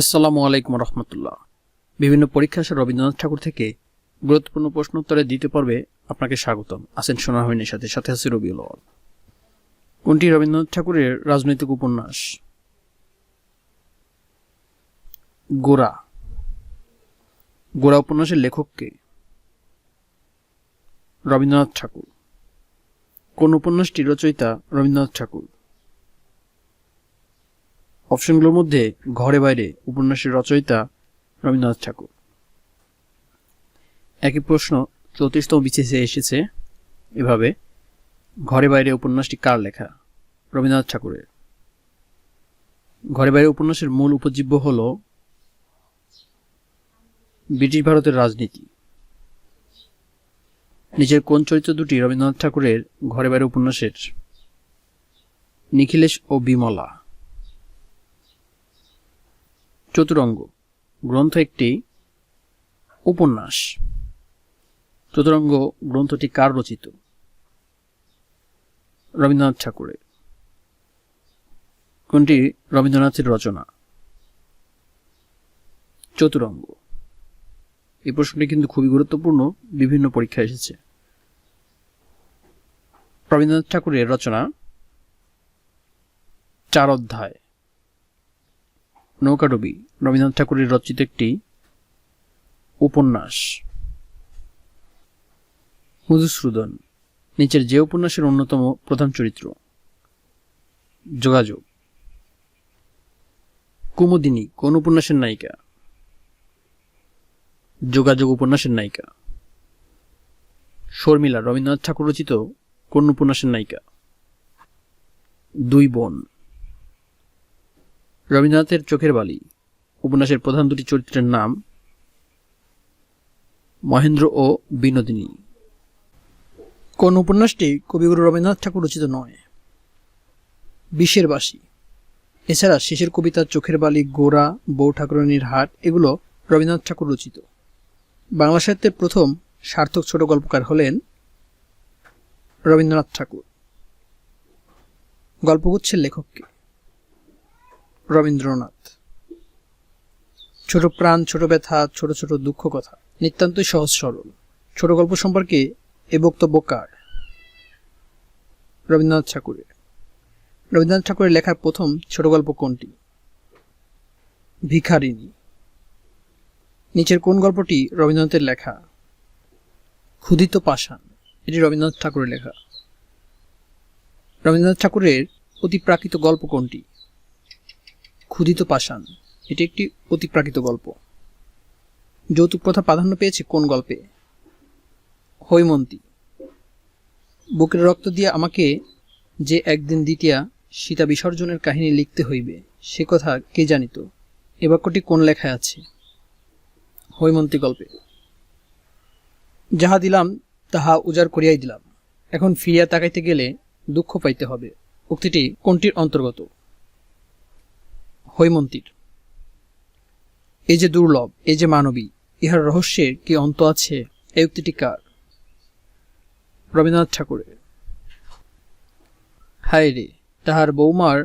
আসসালামু আলাইকুম রহমতুল্লাহ। বিভিন্ন পরীক্ষা রবীন্দ্রনাথ ঠাকুর থেকে। গুরুত্বপূর্ণ প্রশ্ন উত্তরে দ্বিতীয় পর্বে আপনাকে স্বাগতম। আছেন সোনাহমিনের সাথে সাথে আছে রবিউল কোনটি রবীন্দ্রনাথ ঠাকুরের রাজনৈতিক উপন্যাস? গোরা। গোরা উপন্যাসের লেখককে রবীন্দ্রনাথ ঠাকুর। কোন উপন্যাসটি রচয়িতা রবীন্দ্রনাথ ঠাকুর? অপশনগুলোর মধ্যে ঘরে বাইরে উপন্যাসের রচয়িতা রবীন্দ্রনাথ ঠাকুর। একই প্রশ্ন চৌত্রিশতম বিসিসে এসেছে এভাবে, ঘরে বাইরে উপন্যাসটি কার লেখা? রবীন্দ্রনাথ ঠাকুরের। ঘরে বাইরে উপন্যাসের মূল উপজীব্য হল ব্রিটিশ ভারতের রাজনীতি। নিজের কোন চরিত্র দুটি রবীন্দ্রনাথ ঠাকুরের ঘরে বাইরে উপন্যাসের? নিখিলেশ ও বিমলা। চতুরঙ্গ, গ্রন্থ একটি উপন্যাস। চতুরঙ্গ গ্রন্থটি কার রচিত? রবীন্দ্রনাথ ঠাকুরের। কোনটি? রবীন্দ্রনাথের রচনা। চতুরঙ্গ। এই প্রশ্নটি কিন্তু খুবই গুরুত্বপূর্ণ, বিভিন্ন পরীক্ষা এসেছে। রবীন্দ্রনাথ ঠাকুরের রচনা চার অধ্যায়। নৌকাডুবি রবীন্দ্রনাথ ঠাকুরের রচিত একটি উপন্যাস। মধুসূদন নিচের যে উপন্যাসের অন্যতম প্রধান চরিত্র। যোগাযোগ। কুমুদিনী, কোন উপন্যাসের নায়িকা? যোগাযোগ উপন্যাসের নায়িকা। শর্মিলা, রবীন্দ্রনাথ ঠাকুর রচিত কোন উপন্যাসের নায়িকা? দুই বোন। রবীন্দ্রনাথের চোখের বালি। উপন্যাসের প্রধান দুটি চরিত্রের নাম মহেন্দ্র ও বিনোদিনী। কোন উপন্যাসটি কবিগুরু রবীন্দ্রনাথ ঠাকুর রচিত নয়। বিশ্বের বাসী। এছাড়া শেষের কবিতা চোখের বালি, গোরা, বউ ঠাকুরানীর হাট, এগুলো রবীন্দ্রনাথ ঠাকুর রচিত। বাংলা সাহিত্যের প্রথম সার্থক ছোট গল্পকার হলেন রবীন্দ্রনাথ ঠাকুর। গল্পগুচ্ছের লেখককে। রবীন্দ্রনাথ। ছোট প্রাণ, ছোট ব্যথা, ছোট ছোট দুঃখ কথা নিতান্তই সহজ সরল। ছোট গল্প সম্পর্কে এ বক্তব্য কার? রবীন্দ্রনাথ ঠাকুরের। রবীন্দ্রনাথ ঠাকুরের লেখার প্রথম ছোট গল্প কোনটি? ভিখারিণী। নিচের কোন গল্পটি রবীন্দ্রনাথের লেখা? ক্ষুদিত পাষাণ। এটি রবীন্দ্রনাথ ঠাকুরের লেখা। রবীন্দ্রনাথ ঠাকুরের অতিপ্রাকৃত গল্প কোনটি? ক্ষুদিত পাষাণ। এটি একটি অতিপ্রাকৃত গল্প। যৌতুক প্রথা প্রাধান্য পেয়েছে কোন গল্পে? হৈমন্তী। বুকের রক্ত দিয়ে আমাকে যে একদিন দ্বিতীয়া সীতা বিসর্জনের কাহিনী লিখতে হইবে, সে কথা কে জানিত? এ বাক্যটি কোন লেখায় আছে? হৈমন্তী গল্পে। যাহা দিলাম, তাহা উজাড় করিয়াই দিলাম। এখন ফিরিয়া তাকাইতে গেলে দুঃখ পাইতে হবে। উক্তিটি কোনটির অন্তর্গত? হৈমন্তীর। এই যে দুর্লভ, এই যে মানবী, ইহার রহস্যের কি অন্ত আছে? এই উক্তিটি কার? রবীন্দ্রনাথ ঠাকুরের। হায় রে, তাহার বৌমার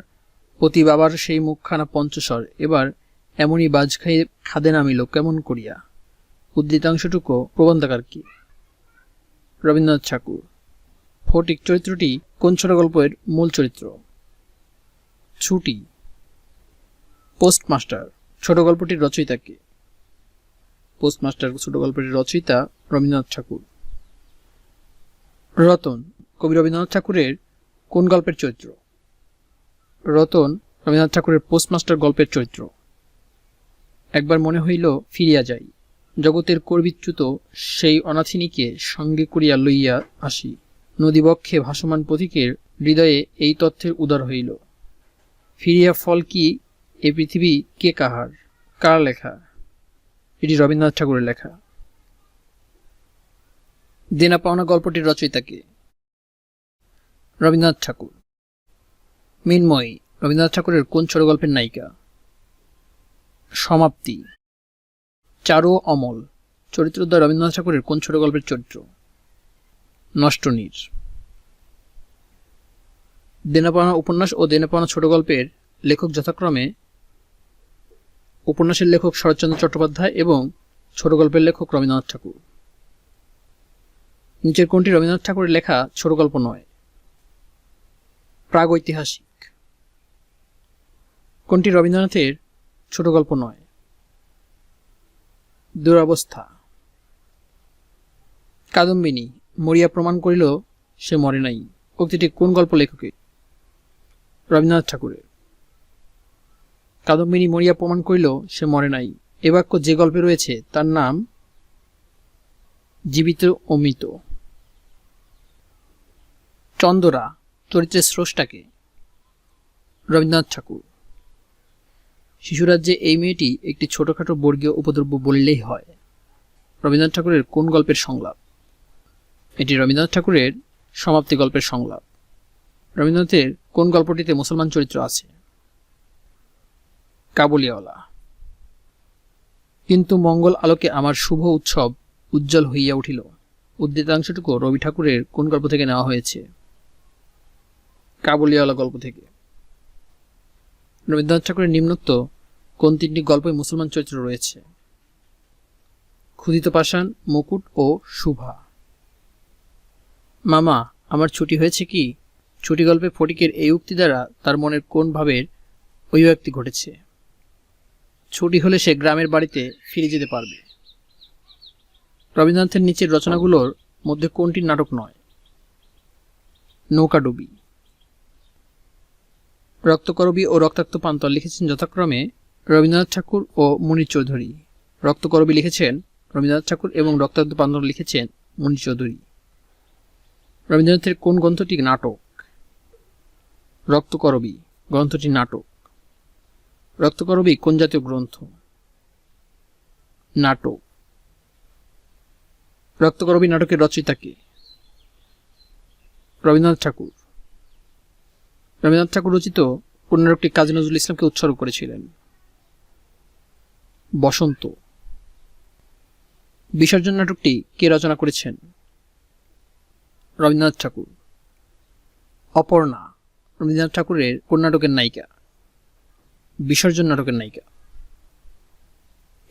পতি বাবার সেই মুখখানা পঞ্চস্বর, এবার এমনই বাজ খাইয়ে খাদে নামিল, কেমন করিয়া? উদ্ধৃতাংশটুকু প্রবন্ধাকার কি? রবীন্দ্রনাথ ঠাকুর। ফটিক চরিত্রটি কোন ছোট গল্পের মূল চরিত্র? ছুটি। পোস্টমাস্টার, ছোট গল্পটির রচয়িতা কে? পোস্টমাস্টার, ছোট গল্পটির রচয়িতা রবীন্দ্রনাথ ঠাকুর। রতন, কবি রবীন্দ্রনাথ ঠাকুরের কোন গল্পের চরিত্র? রতন, রবীন্দ্রনাথ ঠাকুরের পোস্টমাস্টার গল্পের চরিত্র। একবার মনে হইল ফিরিয়া যাই, জগতের কর্বিচ্যুত সেই অনাথিনীকে সঙ্গে করিয়া লইয়া আসি। নদীবক্ষে ভাসমান পথিকের হৃদয়ে এই তথ্যের উদার হইল। ফিরিয়া ফল কি এ পৃথিবী কে কাহার? কার লেখা? এটি রবীন্দ্রনাথ ঠাকুরের লেখা। দেনা পাওনা গল্পটির রচয়িতা কে রবীন্দ্রনাথ ঠাকুর। মিনময়ী, রবীন্দ্রনাথ ঠাকুরের কোন ছোট গল্পের নায়িকা? সমাপ্তি। চারু অমল, চরিত্রদ্বয় রবীন্দ্রনাথ ঠাকুরের কোন ছোট গল্পের চরিত্র? নষ্টনীর। দেনাপাওনা উপন্যাস ও দেনাপাওনা ছোট গল্পের লেখক যথাক্রমে উপন্যাসের লেখক শরৎচন্দ্র চট্টোপাধ্যায় এবং ছোট গল্পের লেখক রবীন্দ্রনাথ ঠাকুর। নিচের কোনটি রবীন্দ্রনাথ ঠাকুরের লেখা ছোট গল্প নয়, প্রাগৈতিহাসিক। কোনটি রবীন্দ্রনাথের ছোট গল্প নয়, দুরবস্থা। কাদম্বিনী মরিয়া প্রমাণ করিল সে মরে নাই। উক্তিটি কোন গল্প লেখকের রবীন্দ্রনাথ ঠাকুরের। কাদম্বিনী মরিয়া প্রমাণ করিল, সে মরে নাই। এ বাক্য যে গল্পে রয়েছে, তার নাম জীবিত ও মৃত। চন্দরা, চরিত্রের স্রষ্টাকে। রবীন্দ্রনাথ ঠাকুর। শিশুরাজ্যে এই মেয়েটি একটি ছোটখাটো বর্গীয় উপদ্রব্য বললেই হয়। রবীন্দ্রনাথ ঠাকুরের কোন গল্পের সংলাপ? এটি রবীন্দ্রনাথ ঠাকুরের সমাপ্তি গল্পের সংলাপ। রবীন্দ্রনাথের কোন গল্পটিতে মুসলমান চরিত্র আছে? কাবুলিওয়ালা। কিন্তু মঙ্গল আলোকে আমার শুভ উৎসব উজ্জ্বল হইয়া উঠিল। উদ্দিতাংশটুকু রবি ঠাকুরের কোন গল্প থেকে নেওয়া হয়েছে? কাবুলিওয়ালা গল্প থেকে। রবীন্দ্রনাথ ঠাকুরের নিম্নোক্ত কোন তিনটি গল্পে মুসলমান চরিত্র রয়েছে? ক্ষুদিত পাষাণ, মুকুট ও শুভা। মামা, আমার ছুটি হয়েছে কি? ছুটি গল্পে ফটিকের এই উক্তি দ্বারা তার মনের কোন ভাবের অভিব্যক্তি ঘটেছে? ছুটি হলে সে গ্রামের বাড়িতে ফিরে যেতে পারবে। রবীন্দ্রনাথের নিচের রচনাগুলোর মধ্যে কোনটি নাটক নয়? নৌকাডুবি। রক্তকরবী ও রক্তাক্ত পান্তর লিখেছেন যথাক্রমে রবীন্দ্রনাথ ঠাকুর ও মুনির চৌধুরী। রক্তকরবী লিখেছেন রবীন্দ্রনাথ ঠাকুর এবং রক্তাক্ত পান্তর লিখেছেন মুনির চৌধুরী। রবীন্দ্রনাথের কোন গ্রন্থটি নাটক? রক্তকরবী গ্রন্থটি নাটক। রক্তকরবী কোন জাতীয় গ্রন্থ? নাটক। রক্তকরবী নাটকের রচয়িতা কে? রবীন্দ্রনাথ ঠাকুর। রবীন্দ্রনাথ ঠাকুর রচিত নাটকটি কাজী নজরুল ইসলামকে উৎসর্গ করেছিলেন। বসন্ত। বিসর্জন নাটকটি কে রচনা করেছেন? রবীন্দ্রনাথ ঠাকুর। অপর্ণা। রবীন্দ্রনাথ ঠাকুরের কোন নাটকের নায়িকা। বিসর্জন নাটকের নায়িকা।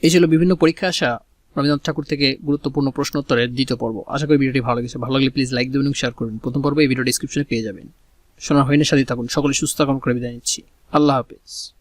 এই ছিল বিভিন্ন পরীক্ষা আসা রবীন্দ্রনাথ ঠাকুর থেকে গুরুত্বপূর্ণ প্রশ্ন উত্তরের দ্বিতীয় পর্ব। আশা করি ভিডিওটি ভালো লেগেছে। ভালো লাগলে প্লিজ লাইক দেবেন এবং শেয়ার করবেন। প্রথম পর্বে এই ভিডিও ডিসক্রিপশনে পেয়ে যাবেন। সোনার হয়নি সাথে থাকুন। সকলে সুস্থ কাম করে বিদায় নিচ্ছি। আল্লাহ হাফেজ।